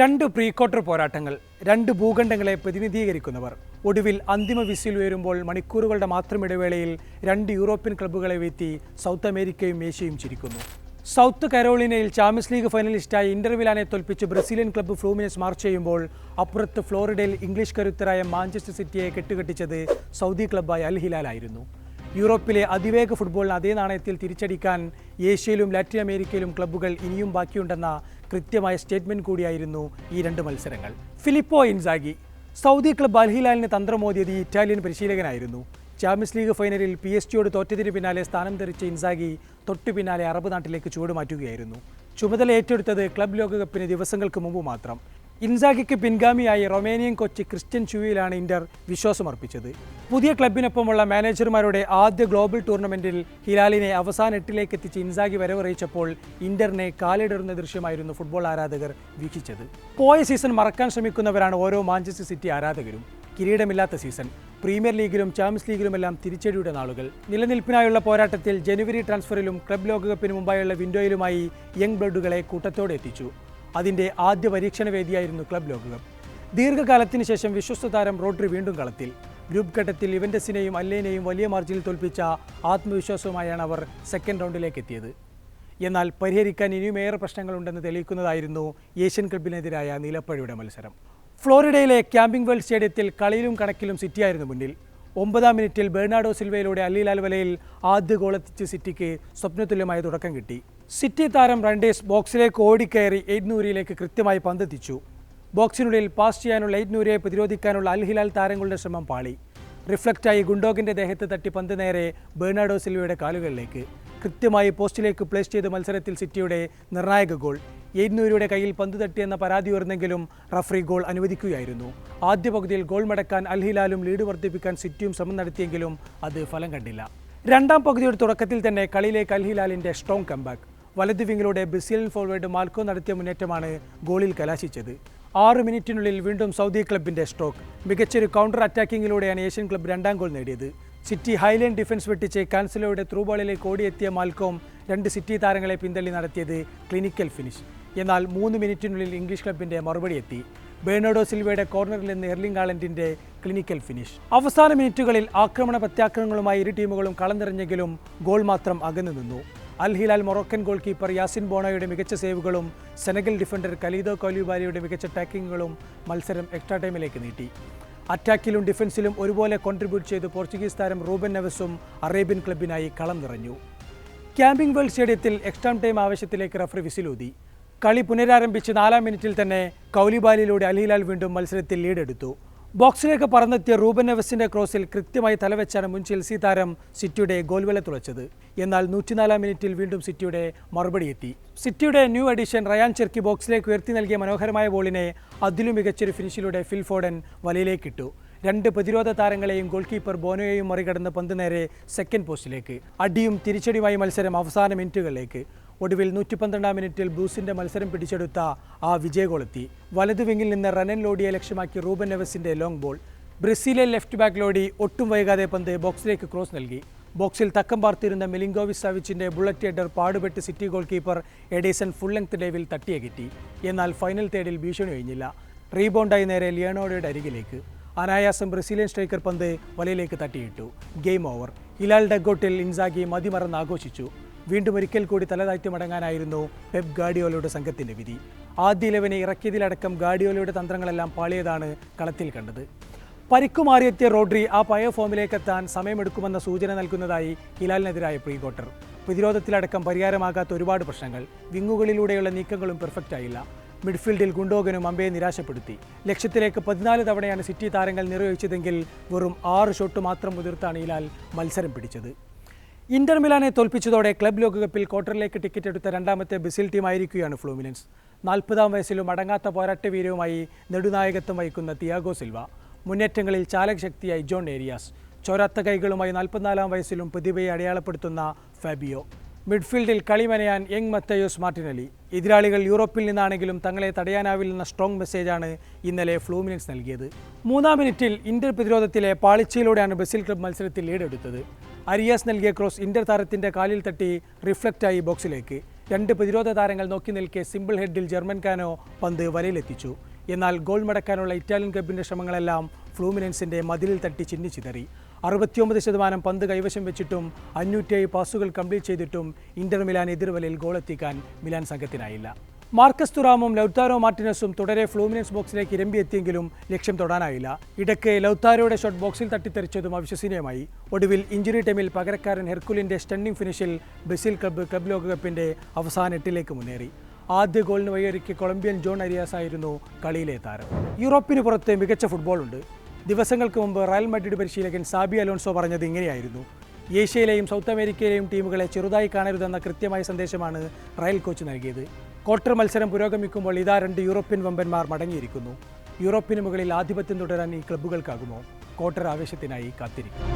രണ്ട് pre quarter പോരാട്ടങ്ങൾ രണ്ട് ഭൂഖണ്ഡങ്ങളെ പ്രതിനിധീകരിക്കുന്നവർ. ഒടുവിൽ അന്തിമ വിസിൽ ഉയരുമ്പോൾ മണിക്കൂറുകളുടെ മാത്രം ഇടവേളയിൽ രണ്ട് യൂറോപ്യൻ ക്ലബ്ബുകളെ വീഴ്ത്തി സൗത്ത് അമേരിക്കയും ഏഷ്യയും ചിരിക്കുന്നു. സൗത്ത് കരോളിനയിൽ ചാമ്പ്യൻസ് ലീഗ് ഫൈനലിസ്റ്റായ ഇന്റർവിലാനെ തോൽപ്പിച്ച് ബ്രസീലിയൻ ക്ലബ്ബ് ഫ്ലൂമിനസ് മാർച്ച് ചെയ്യുമ്പോൾ അപ്പുറത്ത് ഫ്ലോറിഡയിൽ ഇംഗ്ലീഷ് കരുത്തരായ മാഞ്ചസ്റ്റർ സിറ്റിയെ കെട്ടുകെട്ടിച്ചത് സൗദി ക്ലബ്ബായ അൽ ഹിലാലായിരുന്നു യൂറോപ്പിലെ അതിവേഗ ഫുട്ബോളിന് അതേ നാണയത്തിൽ തിരിച്ചടിക്കാൻ ഏഷ്യയിലും ലാറ്റിൻ അമേരിക്കയിലും ക്ലബ്ബുകൾ ഇനിയും ബാക്കിയുണ്ടെന്ന കൃത്യമായ സ്റ്റേറ്റ്മെന്റ് കൂടിയായിരുന്നു ഈ രണ്ട് മത്സരങ്ങൾ. ഫിലിപ്പോ ഇൻസാഗി സൗദി ക്ലബ് അൽഹിലാലിന് തന്ത്രമോദിയത് ഈ ഇറ്റാലിയൻ പരിശീലകനായിരുന്നു. ചാമ്പ്യൻസ് ലീഗ് ഫൈനലിൽ പി എസ് ജിയോട് തോറ്റതിന് പിന്നാലെ സ്ഥാനം ധരിച്ച ഇൻസാഗി തൊട്ടു പിന്നാലെ അറബ് നാട്ടിലേക്ക് ചുവടുമാറ്റുകയായിരുന്നു ചുമതല ഏറ്റെടുത്തത് ക്ലബ് ലോകകപ്പിന് ദിവസങ്ങൾക്ക് മുമ്പ് മാത്രം. ഇൻസാഗിക്ക് പിൻഗാമിയായി റൊമേനിയൻ കോച്ച് ക്രിസ്ത്യൻ ഷുവിയിലാണ് ഇന്റർ വിശ്വാസമർപ്പിച്ചത്. പുതിയ ക്ലബിനൊപ്പമുള്ള മാനേജർമാരുടെ ആദ്യ ഗ്ലോബൽ ടൂർണമെന്റിൽ ഹിലാലിനെ അവസാന എട്ടിലേക്ക് എത്തിച്ച് ഇൻസാഗി വരവറിയിച്ചപ്പോൾ ഇന്ററിനെ കാലിടറുന്ന ദൃശ്യമായിരുന്നു ഫുട്ബോൾ ആരാധകർ വീക്ഷിച്ചത്. പോയ സീസൺ മറക്കാൻ ശ്രമിക്കുന്നവരാണ് ഓരോ മാഞ്ചസ്റ്റർ സിറ്റി ആരാധകരും. കിരീടമില്ലാത്ത സീസൺ പ്രീമിയർ ലീഗിലും ചാമ്പ്യൻസ് ലീഗിലുമെല്ലാം തിരിച്ചടിയുടെ നാളുകൾ. നിലനിൽപ്പിനായുള്ള പോരാട്ടത്തിൽ ജനുവരി ട്രാൻസ്ഫറിലും ക്ലബ് ലോകകപ്പിന് മുമ്പായുള്ള വിൻഡോയിലുമായി യങ് ബ്ലഡുകളെ കൂട്ടത്തോടെ എത്തിച്ചു. അതിന്റെ ആദ്യ പരീക്ഷണ വേദിയായിരുന്നു ക്ലബ് ലോകകപ്പ്. ദീർഘകാലത്തിന് ശേഷം വിശ്വസ്ത താരം റോഡ്രി വീണ്ടും കളത്തിൽ. ഗ്രൂപ്പ് ഘട്ടത്തിൽ ഇവന്റസിനെയും അല്ലേനെയും വലിയ മാർജിനിൽ തോൽപ്പിച്ച ആത്മവിശ്വാസവുമായാണ് അവർ സെക്കൻഡ് റൗണ്ടിലേക്ക് എത്തിയത് എന്നാൽ പരിഹരിക്കാൻ ഇനിയുമേറെ പ്രശ്നങ്ങളുണ്ടെന്ന് തെളിയിക്കുന്നതായിരുന്നു ഏഷ്യൻ ക്ലബിനെതിരായ നീലപ്പഴിയുടെ മത്സരം. ഫ്ലോറിഡയിലെ ക്യാമ്പിംഗ് വേൾഡ് സ്റ്റേഡിയത്തിൽ കളിയിലും കണക്കിലും സിറ്റിയായിരുന്നു മുന്നിൽ. ഒമ്പതാം മിനിറ്റിൽ ബെർണാഡോ സിൽവയിലൂടെ അല്ലിലാൽ വലയിൽ ആദ്യ ഗോളെത്തിച്ച് സിറ്റിക്ക് സ്വപ്നതുല്യമായ തുടക്കം കിട്ടി. സിറ്റി താരം റണ്ടേഴ്സ് ബോക്സിലേക്ക് ഓടിക്കയറി എയ്റ്റ്നൂരിയിലേക്ക് കൃത്യമായി പന്തെത്തിച്ചു. ബോക്സിനുള്ളിൽ പാസ് ചെയ്യാനുള്ള എയ്റ്റ്നൂരിയെ പ്രതിരോധിക്കാനുള്ള അൽഹിലാൽ താരങ്ങളുടെ ശ്രമം പാളി. റിഫ്ലക്റ്റായി ഗുണ്ടോഗിന്റെ ദേഹത്ത് തട്ടി പന്ത് നേരെ ബെർണാഡോ സിൽവയുടെ കാലുകളിലേക്ക്. കൃത്യമായി പോസ്റ്റിലേക്ക് പ്ലേസ് ചെയ്ത മത്സരത്തിൽ സിറ്റിയുടെ നിർണായക ഗോൾ. എയ്റ്റ്നൂരിയുടെ കയ്യിൽ പന്ത് തട്ടിയെന്ന പരാതി ഉയർന്നെങ്കിലും റഫറി ഗോൾ അനുവദിക്കുകയായിരുന്നു. ആദ്യ പകുതിയിൽ ഗോൾ മടക്കാൻ അൽഹിലാലും ലീഡ് വർദ്ധിപ്പിക്കാൻ സിറ്റിയും ശ്രമം നടത്തിയെങ്കിലും അത് ഫലം കണ്ടില്ല. രണ്ടാം പകുതിയുടെ തുടക്കത്തിൽ തന്നെ കളിയിലേക്ക് അൽഹിലാലിന്റെ സ്ട്രോങ് കംബാക്ക്. വലതു വിങ്ങിലൂടെ ബ്രസീലിയൻ ഫോർവേഡ് മാൽക്കോ നടത്തിയ മുന്നേറ്റമാണ് ഗോളിൽ കലാശിച്ചത്. ആറ് മിനിറ്റിനുള്ളിൽ വീണ്ടും സൗദി ക്ലബിന്റെ സ്ട്രോക്ക് മികച്ചൊരു കൗണ്ടർ അറ്റാക്കിങ്ങിലൂടെയാണ് ഏഷ്യൻ ക്ലബ്ബ് രണ്ടാം ഗോൾ നേടിയത്. സിറ്റി ഹൈലൈൻ ഡിഫൻസ് വെട്ടിച്ച് കാൻസലോയുടെ ത്രൂബോളിലേക്ക് ഓടിയെത്തിയ മാൽക്കോം രണ്ട് സിറ്റി താരങ്ങളെ പിന്തള്ളി നടത്തിയത് ക്ലിനിക്കൽ ഫിനിഷ് എന്നാൽ മൂന്ന് മിനിറ്റിനുള്ളിൽ ഇംഗ്ലീഷ് ക്ലബിന്റെ മറുപടി എത്തി. ബേണോഡോ സിൽവയുടെ കോർണറിൽ നിന്ന് എർലിംഗ് ആലൻഡിന്റെ ക്ലിനിക്കൽ ഫിനിഷ് അവസാന മിനിറ്റുകളിൽ ആക്രമണ പ്രത്യാക്രമണങ്ങളുമായി ഇരു ടീമുകളും കളം നിറഞ്ഞെങ്കിലും ഗോൾ മാത്രം അകന്നു നിന്നു. Al Hilal Moroccan goal keeper Yassine ബോണയുടെ മികച്ച സേവുകളും സെനഗൽ ഡിഫൻഡർ കലീദോ കോലിബാലിയുടെ മികച്ച ടാക്കിങ്ങുകളും മത്സരം എക്സ്ട്രാ ടൈമിലേക്ക് നീട്ടി. അറ്റാക്കിലും ഡിഫൻസിലും ഒരുപോലെ കോൺട്രിബ്യൂട്ട് ചെയ്ത് പോർച്ചുഗീസ് താരം റൂബൻ നെവസും അറേബ്യൻ ക്ലബിനായി കളം നിറഞ്ഞു. ക്യാമ്പിംഗ് വേൾഡ് സ്റ്റേഡിയത്തിൽ എക്സ്ട്രാം ടൈം ആവശ്യത്തിലേക്ക് റഫറി വിസിലൂതി. കളി പുനരാരംഭിച്ച് നാലാം മിനിറ്റിൽ തന്നെ കൗലിബാലിയിലൂടെ അൽഹിലാൽ വീണ്ടും മത്സരത്തിൽ ലീഡെടുത്തു. ബോക്സിലേക്ക് പറന്നെത്തിയ റൂബൻ നെവസിന്റെ ക്രോസിൽ കൃത്യമായി തലവെച്ചാണ് മുൻ ചെൽസി താരം സിറ്റിയുടെ ഗോൽവല തുളച്ചത്. എന്നാൽ നൂറ്റിനാലാം മിനിറ്റിൽ വീണ്ടും സിറ്റിയുടെ മറുപടി എത്തി. സിറ്റിയുടെ ന്യൂ അഡീഷൻ റയാൻ ചെർക്കി ബോക്സിലേക്ക് ഉയർത്തി നൽകിയ മനോഹരമായ ബോളിനെ അതിലും മികച്ചൊരു ഫിനിഷിലൂടെ ഫിൽ ഫോഡൻ വലയിലേക്കിട്ടു രണ്ട് പ്രതിരോധ താരങ്ങളെയും ഗോൾ കീപ്പർ ബോനോയെയും മറികടന്ന് പന്ത് നേരെ സെക്കൻഡ് പോസ്റ്റിലേക്ക്. അടിയും തിരിച്ചടിയുമായി മത്സരം അവസാന മിനിറ്റുകളിലേക്ക്. ഒടുവിൽ നൂറ്റി പന്ത്രണ്ടാം മിനിറ്റിൽ ബ്രൂസിന്റെ മത്സരം പിടിച്ചെടുത്ത ആ വിജയഗോളെത്തി. വലതുവിങ്ങിൽ നിന്ന് റനൻ ലോഡിയെ ലക്ഷ്യമാക്കി Ruben നെവസിന്റെ long ball Brazilian left back Lodi ഒട്ടും വൈകാതെ പന്ത് ബോക്സിലേക്ക് ക്രോസ് നൽകി. ബോക്സിൽ തക്കം പാർത്തിരുന്ന മിലിംഗോവി സാവിച്ചിന്റെ bullet header പാടുപെട്ട് City goal keeper Ederson full length ഡേവിൽ തട്ടിയകറ്റി എന്നാൽ ഫൈനൽ തേടിൽ ഭീഷണി ഒഴിഞ്ഞില്ല. റീബൗണ്ടായി നേരെ ലിയണോയുടെ അരികിലേക്ക്. അനായാസം ബ്രസീലിയൻ സ്ട്രൈക്കർ പന്ത് വലയിലേക്ക് തട്ടിയിട്ടു. ഗെയിം ഓവർ ഹിലാൽ ഡെഗോട്ടിൽ ഇൻസാഗി മതിമറന്ന് ആഘോഷിച്ചു വീണ്ടും ഒരിക്കൽ കൂടി തലതാഴ്ത്തി മടങ്ങാനായിരുന്നു പെപ് ഗാഡിയോലയുടെ സംഘത്തിന്റെ വിധി. ആദ്യ ഇലവനെ ഇറക്കിയതിലടക്കം ഗാഡിയോലയുടെ തന്ത്രങ്ങളെല്ലാം പാളിയതാണ് കളത്തിൽ കണ്ടത്. പരിക്കുമാറിയെത്തിയ റോഡ്രി ആ പഴയ ഫോമിലേക്ക് എത്താൻ സമയമെടുക്കുമെന്ന സൂചന നൽകുന്നതായി ഹിലാലിനെതിരായ പ്രീ ക്വാർട്ടർ പ്രതിരോധത്തിലടക്കം പരിഹാരമാകാത്ത ഒരുപാട് പ്രശ്നങ്ങൾ വിങ്ങുകളിലൂടെയുള്ള നീക്കങ്ങളും പെർഫെക്റ്റ് ആയില്ല. മിഡ്ഫീൽഡിൽ ഗുണ്ടോഗനും അമ്പയെ നിരാശപ്പെടുത്തി. ലക്ഷ്യത്തിലേക്ക് പതിനാല് തവണയാണ് സിറ്റി താരങ്ങൾ നിർവഹിച്ചതെങ്കിൽ വെറും ആറ് ഷോട്ട് മാത്രം മുതിർത്താണ് ഹിലാൽ മത്സരം പിടിച്ചത്. ഇന്റർ മിലാനെ തോൽപ്പിച്ചതോടെ ക്ലബ് ലോകകപ്പിൽ ക്വാർട്ടറിലേക്ക് ടിക്കറ്റ് എടുത്ത രണ്ടാമത്തെ ബ്രസീൽ ടീമായിരിക്കുകയാണ് ഫ്ലൂമിനൻസ്. നാൽപ്പതാം വയസ്സിലും അടങ്ങാത്ത പോരാട്ട വീരവുമായി നെടുനായകത്വം വഹിക്കുന്ന തിയാഗോ സിൽവ. മുന്നേറ്റങ്ങളിൽ ചാലകശക്തിയായി ജോൺ ഏരിയാസ്. ചോരാത്ത കൈകളുമായി നാൽപ്പത്തിനാലാം വയസ്സിലും പ്രതിഭയെ അടയാളപ്പെടുത്തുന്ന ഫാബിയോ. മിഡ്ഫീൽഡിൽ കളിമനയാൻ യങ് മത്തയോസ് മാർട്ടിനലി. എതിരാളികൾ യൂറോപ്പിൽ നിന്നാണെങ്കിലും തങ്ങളെ തടയാനാവില്ലെന്ന സ്ട്രോങ് മെസ്സേജാണ് ഇന്നലെ ഫ്ലൂമിനൻസ് നൽകിയത്. മൂന്നാം മിനിറ്റിൽ ഇന്റർ പ്രതിരോധത്തിലെ പാളിച്ചയിലൂടെയാണ് ബസിൽ ക്ലബ് മത്സരത്തിൽ ലീഡെടുത്തത് അരിയാസ് നൽകിയ ക്രോസ് ഇന്റർ താരത്തിന്റെ കാലിൽ തട്ടി റിഫ്ലക്റ്റായി ബോക്സിലേക്ക്. രണ്ട് പ്രതിരോധ താരങ്ങൾ നോക്കി നിൽക്കെ സിമ്പിൾ ഹെഡിൽ ജർമ്മൻ കാനോ പന്ത് വലയിലെത്തിച്ചു. എന്നാൽ ഗോൾ മടക്കാനുള്ള ഇറ്റാലിയൻ ക്ലബിന്റെ ശ്രമങ്ങളെല്ലാം ഫ്ലൂമിനൻസിന്റെ മതിലിൽ തട്ടി ചിന്നിച്ചിതറി. അറുപത്തിയൊമ്പത് ശതമാനം പന്ത് കൈവശം വെച്ചിട്ടും അഞ്ഞൂറ്റേഴ് പാസുകൾ കംപ്ലീറ്റ് ചെയ്തിട്ടും ഇന്റർ മിലാൻ എതിർവലയിൽ ഗോളെത്തിക്കാൻ മിലാൻ സംഘത്തിനായില്ല. മാർക്കസ് തുറാമും ലൗത്താരോ മാർട്ടിനസും തുടരെ ഫ്ലൂമിനൻസ് ബോക്സിലേക്ക് ഇരമ്പിയെത്തിയെങ്കിലും ലക്ഷ്യം തൊടാനായില്ല. ഇടയ്ക്ക് ലൗത്താരോയുടെ ഷോട്ട് ബോക്സിൽ തട്ടിത്തെറിച്ചതും അവിശ്വസനീയമായി. ഒടുവിൽ ഇഞ്ചുറി ടൈമിൽ പകരക്കാരൻ ഹെർക്കുലിന്റെ സ്റ്റണ്ണിംഗ് ഫിനിഷിൽ ബ്രസീൽ ക്ലബ്ബ് ക്ലബ് ലോകകപ്പിന്റെ അവസാന എട്ടിലേക്ക് മുന്നേറി. ആദ്യ ഗോളിന് വഴിയൊരുക്കി കൊളംബിയൻ ജോൺ അരിയാസ് ആയിരുന്നു കളിയിലെ താരം. യൂറോപ്പിന് പുറത്ത് മികച്ച ഫുട്ബോളുണ്ട്. ദിവസങ്ങൾക്ക് മുമ്പ് റയൽ മഡ്രിഡ് പരിശീലകൻ സാബി അലോൺസോ പറഞ്ഞത് ഇങ്ങനെയായിരുന്നു. ഏഷ്യയിലെയും സൗത്ത് അമേരിക്കയിലെയും ടീമുകളെ ചെറുതായി കാണരുതെന്ന കൃത്യമായ സന്ദേശമാണ് റയൽ കോച്ച് നൽകിയത്. ക്വാർട്ടർ മത്സരം പുരോഗമിക്കുമ്പോൾ ഇതാ രണ്ട് യൂറോപ്യൻ വമ്പന്മാർ മടങ്ങിയിരിക്കുന്നു. യൂറോപ്പിന് മുകളിൽ ആധിപത്യം തുടരാൻ ഈ ക്ലബ്ബുകൾക്കാകുമോ? ക്വാർട്ടർ ആവേശത്തിനായി കാത്തിരിക്കും.